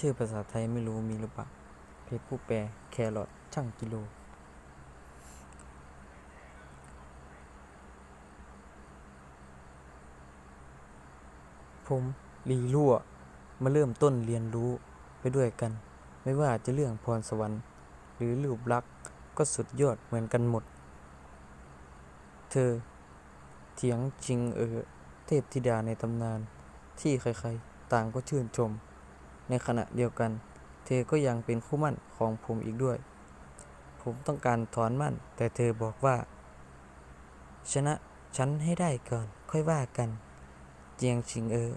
ชื่อภาษาไทยไม่รู้มีหรือเปล่าเพจผู้แปลแครอทช่างกิโล ผมลีลั่ว มาเริ่มต้นเรียนรู้ไปด้วยกัน ไม่ว่าจะเรื่องพรสวรรค์ หรือรูปลักษณ์ก็สุดยอดเหมือนกันหมด เธอ เถียงจริงเออเทพธิดาในตำนานที่ใครๆ ต่างก็ชื่นชม ในขณะเดียวกัน เธอก็ยังเป็นคู่มั่นของผมอีกด้วย ผมต้องการถอนมั่น แต่เธอบอกว่า ชนะฉันให้ได้ก่อน ค่อยว่ากัน เจียงชิงเออ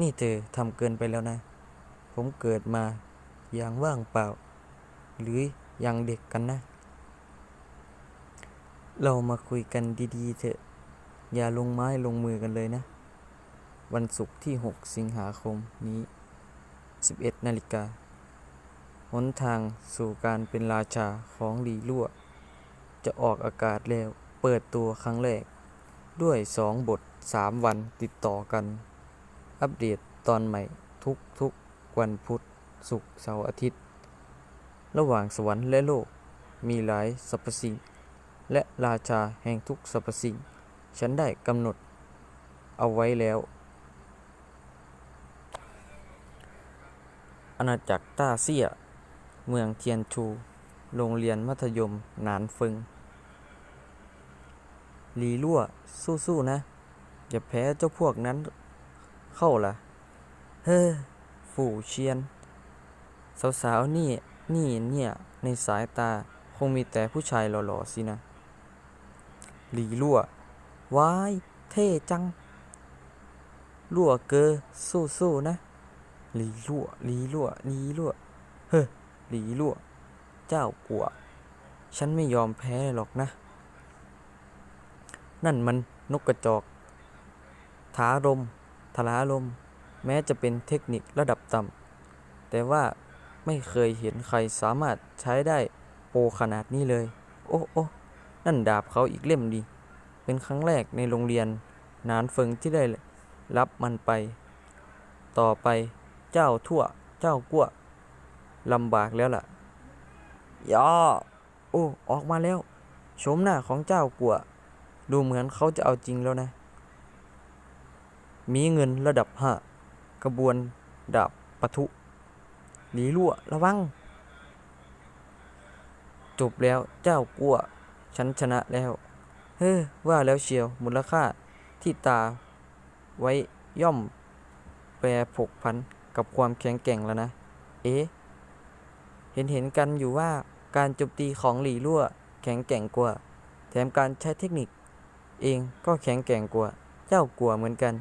นี่เธอทำเกินไปแล้วนะ ผมเกิดมาอย่างว่างเปล่า หรือยังเด็กกันนะ เรามาคุยกันดีๆเถอะ อย่าลงไม้ลงมือกันเลยนะ วันศุกร์ที่ 6 สิงหาคมนี้ 11 นาฬิกา หนทางสู่การเป็นราชาของหลีลั่ว จะออกอากาศแล้ว เปิดตัวครั้งแรก ด้วย 2 บท 3 วันติดต่อกัน อัปเดตตอนใหม่ทุกทุกวันพุธศุกร์เสาร์อาทิตย์ ระหว่างสวรรค์และโลก มีหลายสรรพสิ่ง และราชาแห่งทุกสรรพสิ่ง ฉันได้กำหนดเอาไว้แล้ว อาณาจักรต้าเซี่ย เมืองเทียนชู โรงเรียนมัธยมหนานฟึงหลีลั่วสู้ๆนะ อย่าแพ้เจ้าพวกนั้นเข้าล่ะ เฮ้อฝูเชียน สาวๆนี่นี่เนี่ย ในสายตาคงมีแต่ผู้ชายหล่อๆสินะหลีลั่วว้าย เท่จัง ลั่วเกอสู้ๆนะ หลีลั่วหลีลั่วหลีลั่วเฮ้อหลีลั่วเจ้ากลัว ฉันไม่ยอมแพ้หรอกนะ นั่นมันนกกระจอก ถารมทลาลม แม้จะเป็นเทคนิคระดับต่ำแต่ว่าไม่เคยเห็นใครสามารถใช้ได้โปขนาดนี้เลย โอ้โอ้นั่นดาบเขาอีกเล่มดี เป็นครั้งแรกในโรงเรียนนานเฟิงที่ได้รับมันไป ต่อไป เจ้าทั่ว เจ้ากั้วลำบากแล้วล่ะย่อโอ้ ออกมาแล้วโฉมหน้าของเจ้ากัว ดูเหมือนเขาจะเอาจริงแล้วนะ มีเงินระดับห้ากระบวนดาบปะทุหลีลั่วระวัง จบแล้วเจ้ากัว ฉันชนะแล้ว เฮ้อ ว่าแล้วเชียวมูลค่าที่ตาไว้ย่อมแปรผกพัน กับความแข็งแกร่งแล้วนะ เอ๊ะ เห็นเห็นกันอยู่ว่าการโจมตีของหลีลั่วแข็งแกร่งกว่า แถมการใช้เทคนิค เองก็แข็งแกร่งกว่า เจ้ากลัวเหมือนกัน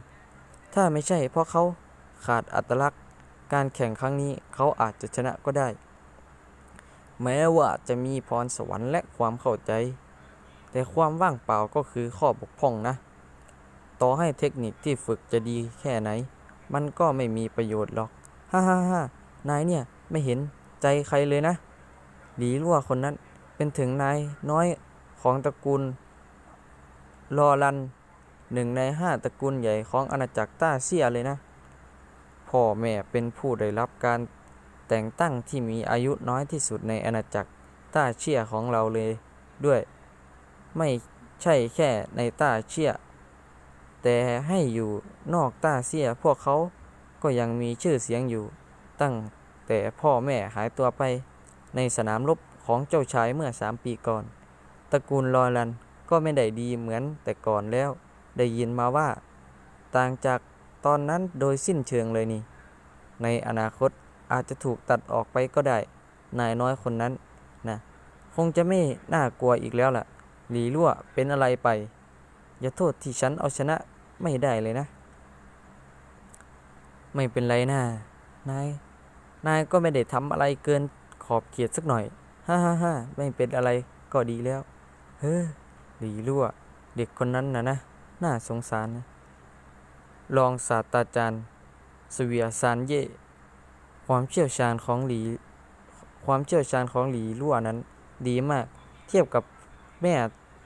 ถ้าไม่ใช่เพราะเขาขาดอัตลักษณ์ การแข่งครั้งนี้เขาอาจจะชนะก็ได้ แม้ว่าจะมีพรสวรรค์และความเข้าใจ แต่ความว่างเปล่าก็คือข้อบกพร่องนะ ต่อให้เทคนิคที่ฝึกจะดีแค่ไหน มันก็ไม่มีประโยชน์หรอก ฮ่าฮ่าฮ่านายเนี่ยไม่เห็นใจใครเลยนะ หลีลั่วคนนั้นเป็นถึงนายน้อยของตระกูลลอรันหนึ่งในห้าตระกูลใหญ่ของอาณาจักรต้าเซียเลยนะ พ่อแม่เป็นผู้ได้รับการแต่งตั้งที่มีอายุน้อยที่สุดในอาณาจักรต้าเชียของเราเลยด้วย ไม่ใช่แค่ในต้าเชีย แต่ให้อยู่นอกต้าเซียพวกเขาก็ยังมีชื่อเสียงอยู่ตั้งแต่พ่อแม่หายตัวไปในสนามรบของเจ้าชายเมื่อสามปีก่อน ตระกูลลอรันก็ไม่ได้ดีเหมือนแต่ก่อนแล้ว ได้ยินมาว่า ต่างจากตอนนั้นโดยสิ้นเชิงเลยนี่ ในอนาคตอาจจะถูกตัดออกไปก็ได้ นายน้อยคนนั้นนะคงจะไม่น่ากลัวอีกแล้วล่ะ หลีลั่วเป็นอะไรไป อย่าโทษที่ฉันเอาชนะ ไม่ได้เลยนะ ไม่เป็นไรนะนาย นายก็ไม่ได้ทำอะไรเกินขอบเขตสักหน่อย ฮ่าฮ่าฮ่าไม่เป็นอะไรก็ดีแล้ว เฮ้อหลีลั่ว เด็กคนนั้นนะนะ น่าสงสารนะรองศาสตราจารย์สเวียซานเย่ความเชี่ยวชาญของหลี ความเชี่ยวชาญของหลีลั่วนั้น ดีมาก เทียบกับแม่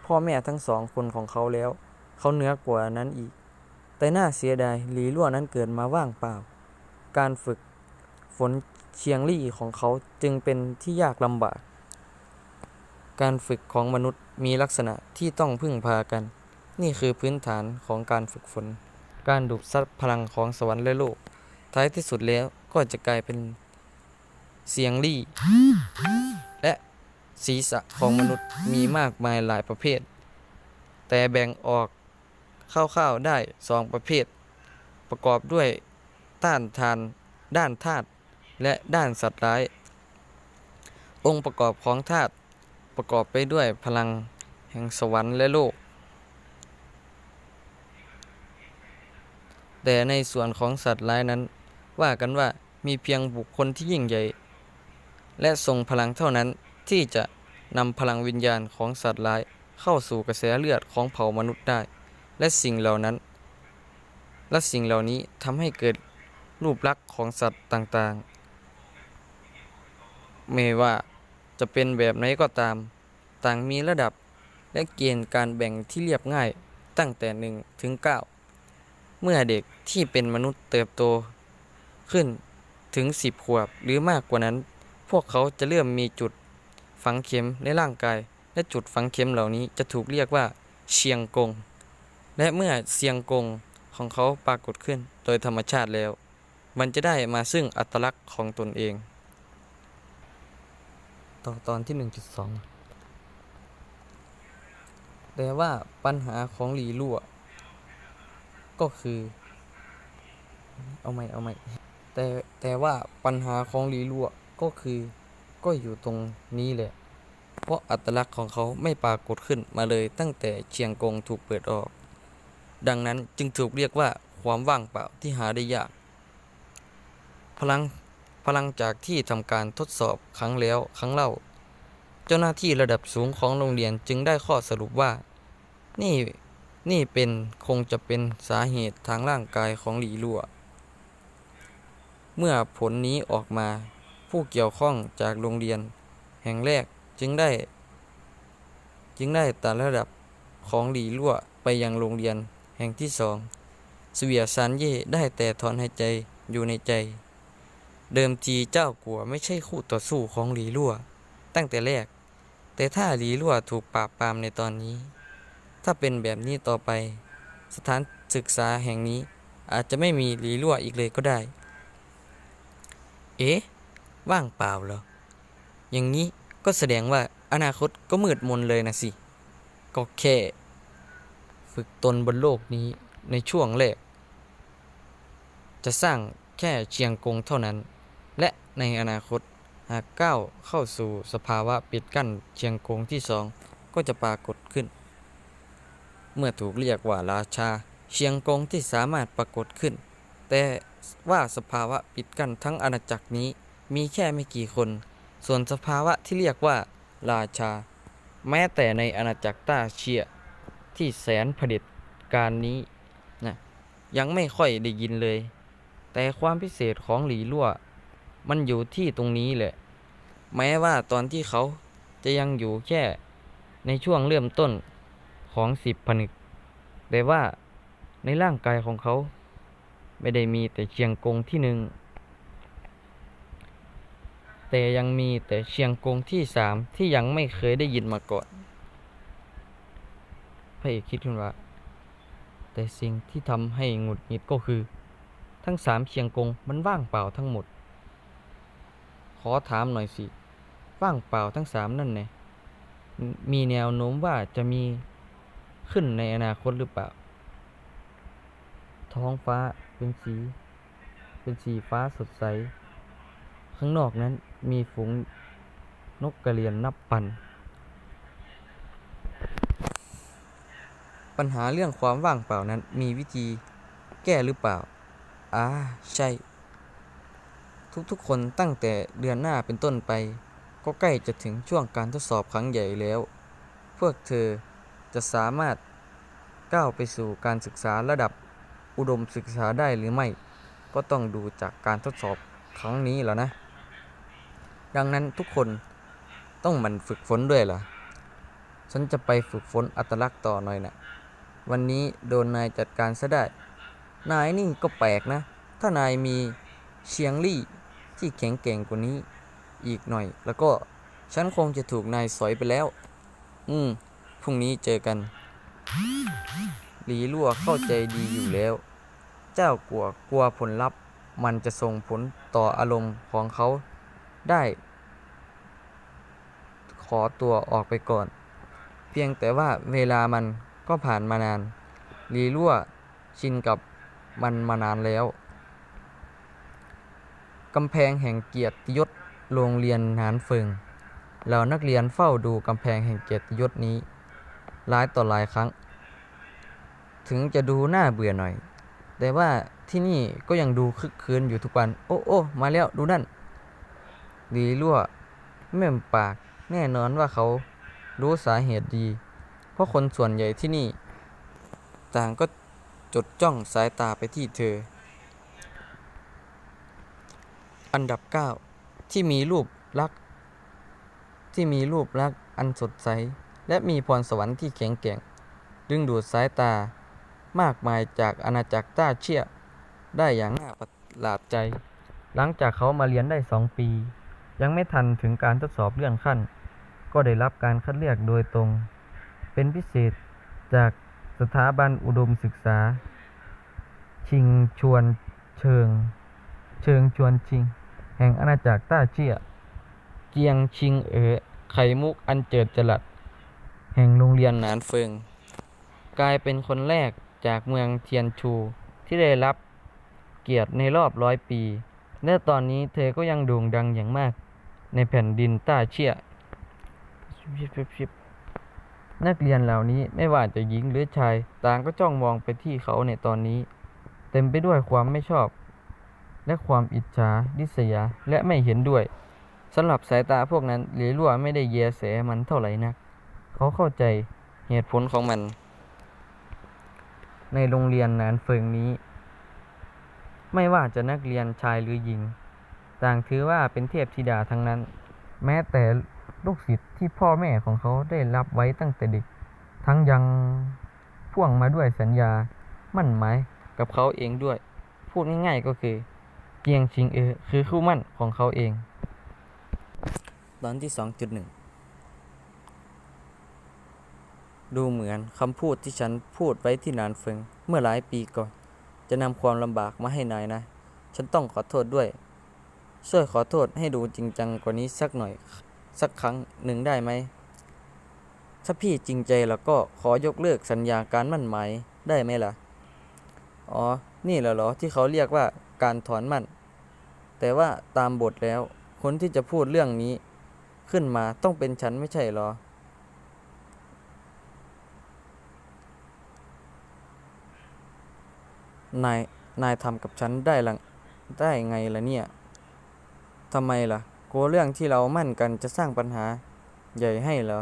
พ่อแม่ทั้งสองคนของเขาแล้ว เขาเหนือกว่านั้นอีก แต่น่าเสียดายหลีลั่วนั้นเกิดมาว่างเปล่า การฝึกฝนเชียงลี่ของเขาจึงเป็นที่ยากลำบาก การฝึกของมนุษย์มีลักษณะที่ต้องพึ่งพากัน นี่คือพื้นฐานของการฝึกฝน การดูดซับพลังของสวรรค์และโลก ท้ายที่สุดแล้วก็จะกลายเป็นเสียงลี่ และศีรษะของมนุษย์มีมากมายหลายประเภท แต่แบ่งออก คร่าวๆได้สองประเภท ประกอบด้วยต้านทาน ด้านธาตุและด้านสัตว์ร้าย องค์ประกอบของธาตุประกอบไปด้วยพลังแห่งสวรรค์และโลก แต่ในส่วนของสัตว์ร้ายนั้น ว่ากันว่ามีเพียงบุคคลที่ยิ่งใหญ่ และทรงพลังเท่านั้นที่จะนำพลังวิญญาณของสัตว์ร้ายเข้าสู่กระแสเลือดของเผ่ามนุษย์ได้ และสิ่งเหล่านั้น และสิ่งเหล่านี้ทำให้เกิดรูปลักษณ์ของสัตว์ต่างๆ ไม่ว่าจะเป็นแบบไหนก็ตาม ต่างมีระดับและเกณฑ์การแบ่งที่เรียบง่ายตั้งแต่1ถึง9เมื่อเด็กที่เป็นมนุษย์เติบโตขึ้นถึง 10 ขวบหรือมากกว่านั้น พวกเขาจะเริ่มมีจุดฝังเข็มในร่างกาย และจุดฝังเข็มเหล่านี้จะถูกเรียกว่าเชียงกง และเมื่อเชียงกงของเขาปรากฏขึ้นโดยธรรมชาติแล้ว มันจะได้มาซึ่งอัตลักษณ์ของตนเอง ต่อตอนที่ 1.2 แต่ว่าปัญหาของหลีลั่ว ก็คือ เอาไหมเอาไหมแต่แต่ว่าปัญหาของหลีลั่วก็คือก็อยู่ตรงนี้แหละ เพราะอัตลักษณ์ของเขาไม่ปรากฏขึ้นมาเลยตั้งแต่เชียงกงถูกเปิดออก ดังนั้นจึงถูกเรียกว่าความว่างเปล่าที่หาได้ยาก พลังพลังจากที่ทำการทดสอบครั้งแล้วครั้งเล่า เจ้าหน้าที่ระดับสูงของโรงเรียนจึงได้ข้อสรุปว่า นี่นี่เป็นคงจะเป็นสาเหตุทางร่างกายของหลีลัวเมื่อผลนี้ออกมาผู้เกี่ยวข้องจากโรงเรียน แห่งแรกจึงได้ จึงได้ตัดระดับของหลีลั่วไปยังโรงเรียน แห่งที่สองเสวียซานเย่ได้แต่ถอนหายใจอยู่ในใจ เดิมทีเจ้ากัวไม่ใช่คู่ต่อสู้ของหลีลั่ว ตั้งแต่แรก แต่ถ้าหลีลั่วถูกปราบปรามในตอนนี้ ถ้าเป็นแบบนี้ต่อไป สถานศึกษาแห่งนี้อาจจะไม่มีหลีลั่วอีกเลยก็ได้ เอ๊ะ ว่างเปล่าเหรอ อย่างนี้ก็แสดงว่าอนาคตก็มืดมนเลยนะสิ ก็แค่ ฝึกตนบนโลกนี้ในช่วงแรก จะสร้างแค่เชียงกงเท่านั้น และในอนาคตหากก้าวเข้าสู่สภาวะปิดกั้นเชียงกงที่สองก็จะปรากฏขึ้น เมื่อถูกเรียกว่าราชา เชียงกงที่สามารถปรากฏขึ้น แต่ว่าสภาวะปิดกั้นทั้งอาณาจักรนี้มีแค่ไม่กี่คน ส่วนสภาวะที่เรียกว่าราชา แม้แต่ในอาณาจักรต้าเชีย ที่แสนผลิตการนี้นะยังไม่ค่อยได้ยินเลย แต่ความพิเศษของหลีลั่ว มันอยู่ที่ตรงนี้แหละ แม้ว่าตอนที่เขาจะยังอยู่แค่ในช่วงเริ่มต้นของสิบผนึก แต่ว่าในร่างกายของเขา ไม่ได้มีแต่เชียงกงที่หนึ่งแต่ยังมีแต่เชียงกงที่สามที่ยังไม่เคยได้ยินมาก่อน พระเอกคิดขึ้นว่า แต่สิ่งที่ทำให้หงุดหงิดก็คือ ทั้งสามเชียงกงมันว่างเปล่าทั้งหมด ขอถามหน่อยสิ ว่างเปล่าทั้งสามนั่นไงมีแนวโน้มว่าจะมีขึ้นในอนาคตหรือเปล่า ท้องฟ้าเป็นสี เป็นสีฟ้าสดใส ข้างนอกนั้นมีฝูงนกกระเรียนนับพัน ปัญหาเรื่องความว่างเปล่านั้นมีวิธีแก้หรือเปล่าอ่าใช่ ทุกๆคนตั้งแต่เดือนหน้าเป็นต้นไป ก็ใกล้จะถึงช่วงการทดสอบครั้งใหญ่แล้ว พวกเธอจะสามารถก้าวไปสู่การศึกษาระดับอุดมศึกษาได้หรือไม่ ก็ต้องดูจากการทดสอบครั้งนี้แล้วนะ ดังนั้นทุกคนต้องมันฝึกฝนด้วยเหรอฉันจะไปฝึกฝนอัตลักษณ์ต่อหน่อยนะ วันนี้โดนนายจัดการซะได้ นายนี่ก็แปลกนะ ถ้านายมีเชียงลี่ที่แข็งแกร่งกว่านี้อีกหน่อย แล้วก็ฉันคงจะถูกนายสอยไปแล้ว อืม พรุ่งนี้เจอกัน หลีลั่วเข้าใจดีอยู่แล้ว เจ้ากลัวกลัวผลลัพธ์มันจะส่งผลต่ออารมณ์ของเขาได้ ขอตัวออกไปก่อน เพียงแต่ว่าเวลามัน ก็ผ่านมานานหลีลั่วชินกับมันมานานแล้ว กำแพงแห่งเกียรติยศโรงเรียนหานเฟิงเหล่านักเรียนเฝ้าดูกำแพงแห่งเกียรติยศนี้ หลายต่อหลายครั้ง ถึงจะดูน่าเบื่อหน่อย แต่ว่าที่นี่ก็ยังดูคึกคืนอยู่ทุกวัน โอ้โอ้มาแล้วดูนั่นหลีลั่วแม่มปากแน่นอนว่าเขารู้สาเหตุดี เพราะคนส่วนใหญ่ที่นี่ ต่างก็จดจ้องสายตาไปที่เธอ อันดับ 9 ที่มีรูปลักษณ์ที่มีรูปลักษณ์อันสดใส และมีพรสวรรค์ที่แข็งแกร่ง ดึงดูดสายตามากมายจากอาณาจักรต้าเชี่ยได้อย่างน่าประหลาดใจ หลังจากเขามาเรียนได้สองปี ยังไม่ทันถึงการทดสอบเลื่อนขั้น ก็ได้รับการคัดเลือกโดยตรง เป็นพิเศษจากสถาบันอุดมศึกษา ชิงชวนเชิง เชิงชวนชิง แห่งอาณาจักรต้าเจี้ยเจียงชิงเอ๋อไข่มุกอันเจิดจรัส แห่งโรงเรียนหนานเฟิง กลายเป็นคนแรกจากเมืองเทียนชูที่ได้รับเกียรติในรอบร้อยปี และตอนนี้เธอก็ยังโด่งดังอย่างมากในแผ่นดินต้าเชี่ย นักเรียนเหล่านี้ไม่ว่าจะหญิงหรือชาย ต่างก็จ้องมองไปที่เขาในตอนนี้ เต็มไปด้วยความไม่ชอบ และความอิจฉาริษยาและไม่เห็นด้วยสำหรับสายตาพวกนั้นหลีลั่วไม่ได้แยแสมันเท่าไหร่นัก เขาเข้าใจเหตุผลของมัน ในโรงเรียนนานเฟิงนี้ ไม่ว่าจะนักเรียนชายหรือหญิง ต่างถือว่าเป็นเทพธิดาทั้งนั้น แม้แต่ ลูกศิษย์ที่พ่อแม่ของเขาได้รับไว้ตั้งแต่เด็ก ทั้งยังพ่วงมาด้วยสัญญามั่นหมายกับเขาเองด้วย พูดง่ายๆก็คือเจียงชิงเออคือคู่มั่นของเขาเอง ตอนที่ 2.1 ดูเหมือนคำพูดที่ฉันพูดไว้ที่นานเฟิงเมื่อหลายปีก่อน จะนำความลำบากมาให้นายนะ ฉันต้องขอโทษด้วย ช่วยขอโทษให้ดูจริงจังกว่านี้สักหน่อย สักครั้งหนึ่งได้ไหม ถ้าพี่จริงใจแล้วก็ขอยกเลิกสัญญาการมั่นหมายได้ไหมล่ะ อ๋อ นี่แหละเหรอที่เขาเรียกว่าการถอนมั่น แต่ว่าตามบทแล้ว คนที่จะพูดเรื่องนี้ ขึ้นมาต้องเป็นฉันไม่ใช่เหรอ นาย นายทำกับฉันได้ละได้ไงล่ะเนี่ยทำไมล่ะ กลัวเรื่องที่เรามั่นกันจะสร้างปัญหาใหญ่ให้เหรอ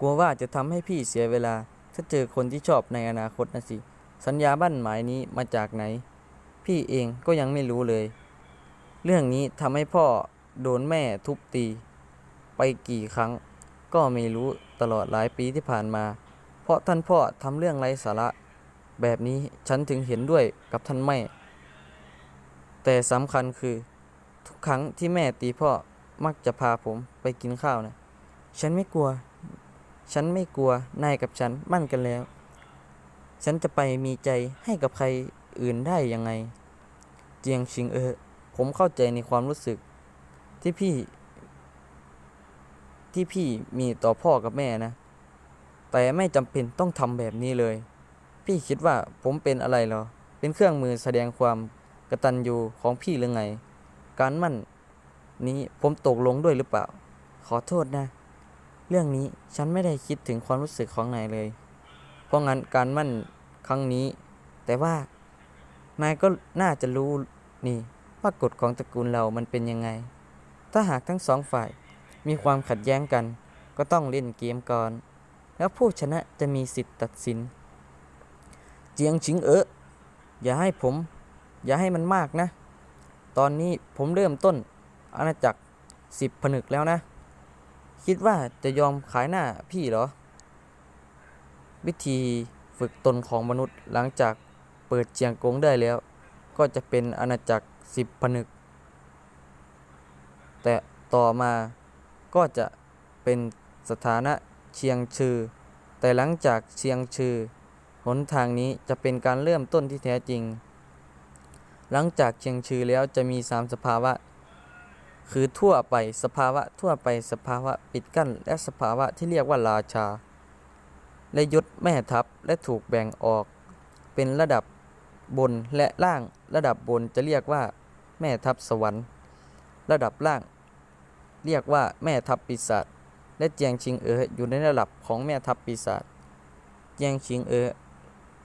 กลัวว่าจะทำให้พี่เสียเวลา ถ้าเจอคนที่ชอบในอนาคตนะสิ สัญญาบั้นหมายนี้มาจากไหน พี่เองก็ยังไม่รู้เลย เรื่องนี้ทำให้พ่อโดนแม่ทุบตี ไปกี่ครั้ง ก็ไม่รู้ตลอดหลายปีที่ผ่านมา เพราะท่านพ่อทำเรื่องไร้สาระ แบบนี้ฉันถึงเห็นด้วยกับท่านแม่ แต่สำคัญคือ ทุกครั้งที่แม่ตีพ่อมักจะพาผมไปกินข้าวนะฉันไม่กลัว ฉันไม่กลัวนายกับฉันมั่นกันแล้ว ฉันจะไปมีใจให้กับใครอื่นได้ยังไง เจียงชิงเออ ผมเข้าใจในความรู้สึก ที่พี่ ที่พี่มีต่อพ่อกับแม่นะ แต่ไม่จำเป็นต้องทำแบบนี้เลย พี่คิดว่าผมเป็นอะไรเหรอ เป็นเครื่องมือแสดงความกระตัญญูของพี่หรือไง การมั่นนี้ผมตกลงด้วยหรือเปล่า ขอโทษนะ เรื่องนี้ฉันไม่ได้คิดถึงความรู้สึกของนายเลย เพราะงั้นการมั่นครั้งนี้ แต่ว่านายก็น่าจะรู้นี่ว่ากฎของตระกูลเรามันเป็นยังไง ถ้าหากทั้งสองฝ่ายมีความขัดแย้งกัน ก็ต้องเล่นเกมก่อน แล้วผู้ชนะจะมีสิทธิ์ตัดสิน เจียงชิงเอ๋ออย่าให้ผม อย่าให้มันมากนะ ตอนนี้ผมเริ่มต้นอาณาจักรสิบผนึกแล้วนะ คิดว่าจะยอมขายหน้าพี่เหรอ วิธีฝึกตนของมนุษย์หลังจากเปิดเจียงกงได้แล้ว ก็ก็จะเป็นอาณาจักรสิบผนึก แต่ต่อมาก็จะเป็นสถานะเชียงชื่อ แต่หลังจากเชียงชื่อหนทางนี้จะเป็นการเริ่มต้นที่แท้จริง หลังจากเชียงชื่อแล้วจะมีสามสภาวะ คือทั่วไปสภาวะทั่วไปสภาวะปิดกั้น และสภาวะที่เรียกว่าราชา และยศแม่ทัพและถูกแบ่งออก เป็นระดับบนและล่างระดับบนจะเรียกว่า แม่ทัพสวรรค์ ระดับล่าง เรียกว่าแม่ทัพปีศาจและเจียงชิงเอ๋ออยู่ในระดับของแม่ทัพปีศาจเจียงชิงเอ๋อ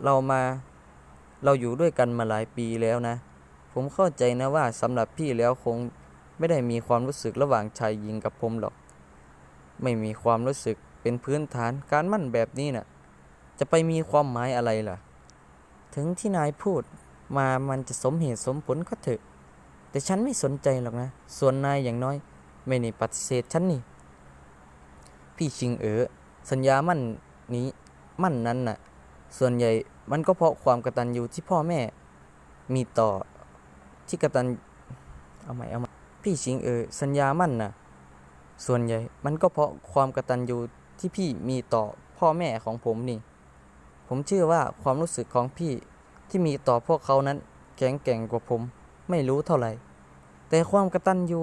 เรามาเราอยู่ด้วยกันมาหลายปีแล้วนะ ผมเข้าใจนะว่าสำหรับพี่แล้วคงไม่ได้มีความรู้สึกระหว่างชายหญิงกับผมหรอก ไม่มีความรู้สึกเป็นพื้นฐานการมั่นแบบนี้น่ะ จะไปมีความหมายอะไรล่ะ ถึงที่นายพูดมามันจะสมเหตุสมผลก็เถอะ แต่ฉันไม่สนใจหรอกนะ ส่วนนายอย่างน้อย ไม่ได้ปฏิเสธฉันนี่ พี่ชิงเอ๋อสัญญามั่นนี้มั่นนั้นน่ะ ส่วนใหญ่มันก็เพราะความกตัญญูที่พ่อแม่มีต่อ ที่กตัญเอาใหม่เอาใหม่พี่ชิงเออสัญญามั่นนะส่วนใหญ่มันก็เพราะความกตัญญูที่พี่มีต่อพ่อแม่ของผมนี่ ผมเชื่อว่าความรู้สึกของพี่ที่มีต่อพวกเขานั้นแข็งแกร่งกว่าผมไม่รู้เท่าไหร่ แต่ความกตัญญู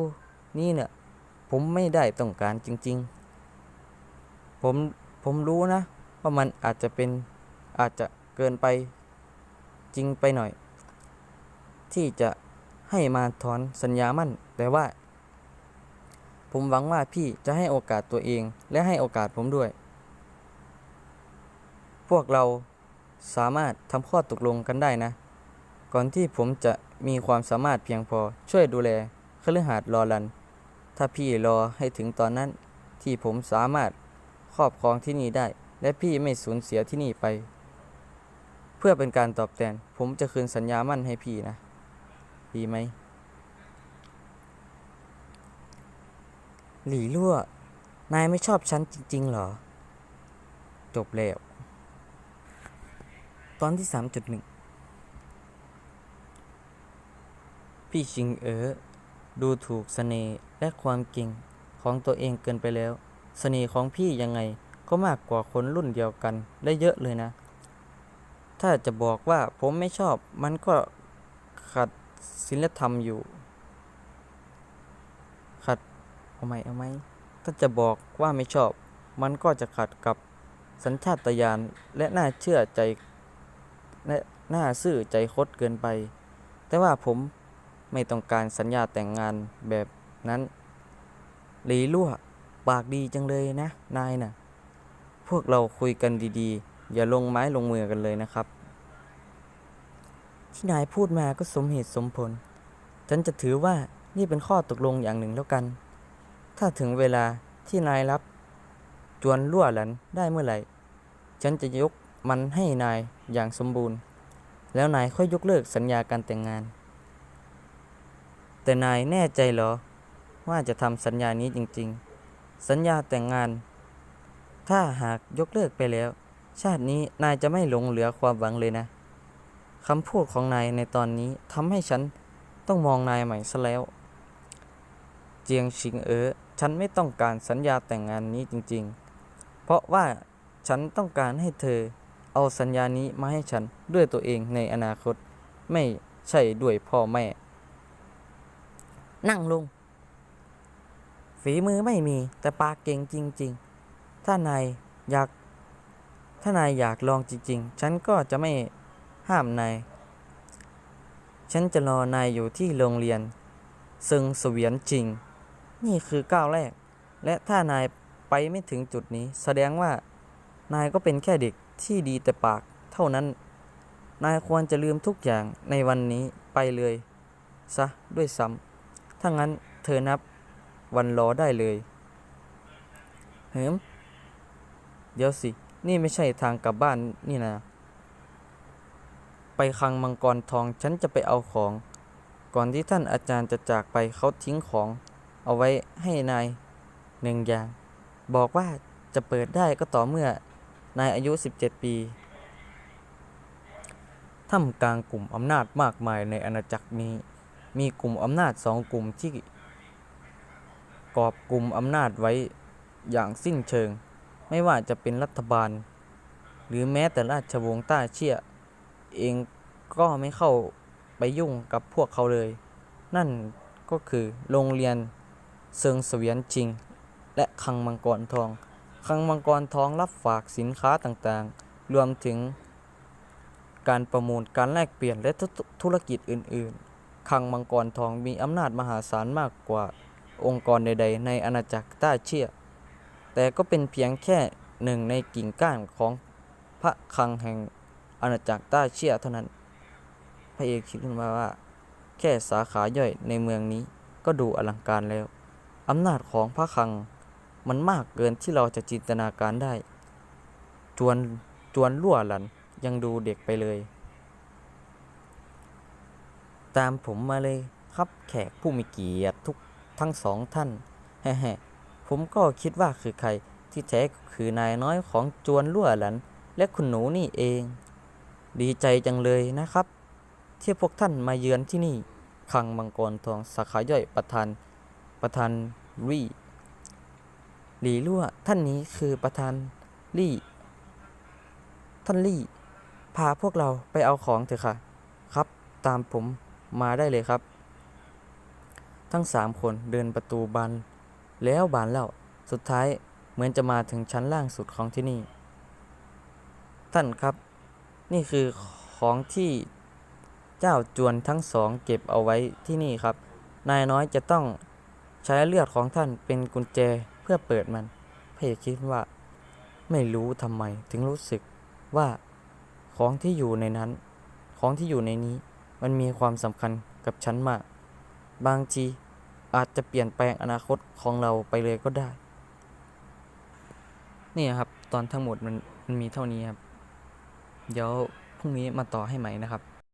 นี่เนี่ยผมไม่ได้ต้องการจริง ๆ ผมผมรู้นะ ว่ามันอาจจะเป็นอาจจะเกินไปจริงไปหน่อย ที่จะ ให้มาถอนสัญญามั่น แต่ว่า ผมหวังว่าพี่จะให้โอกาสตัวเอง และให้โอกาสผมด้วย พวกเราสามารถทำข้อตกลงกันได้นะ ก่อนที่ผมจะมีความสามารถเพียงพอช่วยดูแลเคฤหาสน์รอรัน ถ้าพี่รอให้ถึงตอนนั้นที่ผมสามารถครอบครองที่นี่ได้ และพี่ไม่สูญเสียที่นี่ไป เพื่อเป็นการตอบแทนผมจะคืนสัญญามั่นให้พี่นะ ดีไหมหลี่ลั่ว นายไม่ชอบฉันจริงๆเหรอ จบแล้ว ตอนที่สามจุดหนึ่งพี่ชิงเอ๋อดูถูกเสน่ห์และความเก่งของตัวเองเกินไปแล้วเสน่ห์ของพี่ยังไงก็มากกว่าคนรุ่นเดียวกันได้เยอะเลยนะ ถ้าจะบอกว่าผมไม่ชอบมันก็ขัด ศีลธรรมอยู่ขัดเอาไหมเอาไหมถ้าจะบอกว่าไม่ชอบ มันก็จะขัดกับสัญชาตญาณและน่าเชื่อใจและน่าซื่อใจคดเกินไป แต่ว่าผมไม่ต้องการสัญญาแต่งงานแบบนั้นหลีลั่วปากดีจังเลยนะ นายน่ะ พวกเราคุยกันดีๆ อย่าลงไม้ลงมือกันเลยนะครับ ที่นายพูดมาก็สมเหตุสมผล ฉันจะถือว่านี่เป็นข้อตกลงอย่างหนึ่งแล้วกัน ถ้าถึงเวลาที่นายรับ จวนลั่วหลันได้เมื่อไหร่ ฉันจะยกมันให้นายอย่างสมบูรณ์ แล้วนายค่อยยกเลิกสัญญาการแต่งงาน แต่นายแน่ใจเหรอ ว่าจะทำสัญญานี้จริง ๆ สัญญาแต่งงาน ถ้าหากยกเลิกไปแล้ว ชาตินี้นายจะไม่หลงเหลือความหวังเลยนะ คำพูดของนายในตอนนี้ทำให้ฉันต้องมองนายใหม่ซะแล้ว เจียงชิงเอ๋อฉันไม่ต้องการสัญญาแต่งงานนี้จริง ๆ เพราะว่าฉันต้องการให้เธอเอาสัญญานี้มาให้ฉันด้วยตัวเองในอนาคต ไม่ใช่ด้วยพ่อแม่ นั่งลง ฝีมือไม่มีแต่ปากเก่งจริง ๆ ถ้านายอยาก ถ้านายอยากลองจริง ๆ ฉันก็จะไม่ ห้ามนาย ฉันจะรอนายอยู่ที่โรงเรียน ซึ่งเสวียนจริง นี่คือก้าวแรก และถ้านายไปไม่ถึงจุดนี้ แสดงว่านายก็เป็นแค่เด็กที่ดีแต่ปากเท่านั้น นายควรจะลืมทุกอย่างในวันนี้ไปเลย ซะด้วยซ้ำถ้างั้นเธอนับวันรอได้เลยเหิมเดี๋ยวสิ นี่ไม่ใช่ทางกลับบ้านนี่นะ ไปคลังมังกรทองฉันจะไปเอาของ ก่อนที่ท่านอาจารย์จะจากไปเขาทิ้งของ เอาไว้ให้นายหนึ่งอย่าง บอกว่าจะเปิดได้ก็ต่อเมื่อนายอายุ 17 ปีท่ามกลางกลุ่มอำนาจมากมายในอาณาจักรนี้ มีกลุ่มอำนาจสองกลุ่มที่กอบกลุ่มอำนาจไว้อย่างสิ้นเชิง ไม่ว่าจะเป็นรัฐบาล หรือแม้แต่ราชวงศ์ต้าเชี่ย เองก็ไม่เข้าไปยุ่งกับพวกเขาเลย นั่นก็คือโรงเรียนเซิงเสวียนชิง และคังมังกรทอง คังมังกรทองรับฝากสินค้าต่างๆ รวมถึงการประมูลการแลกเปลี่ยนและธุรกิจอื่นๆ คังมังกรทองมีอำนาจมหาศาลมากกว่าองค์กรใด ๆ ในอาณาจักรต้าเชี่ย แต่ก็เป็นเพียงแค่หนึ่งในกิ่งก้านของพระคังแห่ง อาณาจักรต้าเชี่ยเท่านั้น พระเอกคิดขึ้นมาว่า แค่สาขาย่อยในเมืองนี้ก็ดูอลังการแล้ว อำนาจของพระคลังมันมากเกินที่เราจะจินตนาการได้ จวนจวนลั่วหลันยังดูเด็กไปเลย ตามผมมาเลยครับแขกผู้มีเกียรติทุกทั้งสองท่านแฮ่ผมก็คิดว่าคือใครที่แท้คือนายน้อยของจวนลั่วหลัน และคุณหนูนี่เอง ดีใจจังเลยนะครับ ที่พวกท่านมาเยือนที่นี่คังมังกรทองสาขาย่อยประธานประธานรี่หลีลั่วท่านนี้คือประธานรี่ท่านลี่ พาพวกเราไปเอาของเถอะค่ะ ครับ ตามผมมาได้เลยครับ ทั้งสามคนเดินประตูบานแล้วบานเล่าสุดท้ายเหมือนจะมาถึงชั้นล่างสุดของที่นี่ ท่านครับ นี่คือของที่เจ้าจวนทั้งสองเก็บเอาไว้ที่นี่ครับ นายน้อยจะต้องใช้เลือดของท่านเป็นกุญแจเพื่อเปิดมันพระเอกคิดว่า ไม่รู้ทำไมถึงรู้สึกว่าของที่อยู่ในนั้น ของที่อยู่ในนี้ มันมีความสำคัญกับฉันมาก บางทีอาจจะเปลี่ยนแปลงอนาคตของเราไปเลยก็ได้ นี่ครับ ตอนทั้งหมดมันมันมีเท่านี้ครับ เดี๋ยวพรุ่งนี้มาต่อให้ใหม่นะครับ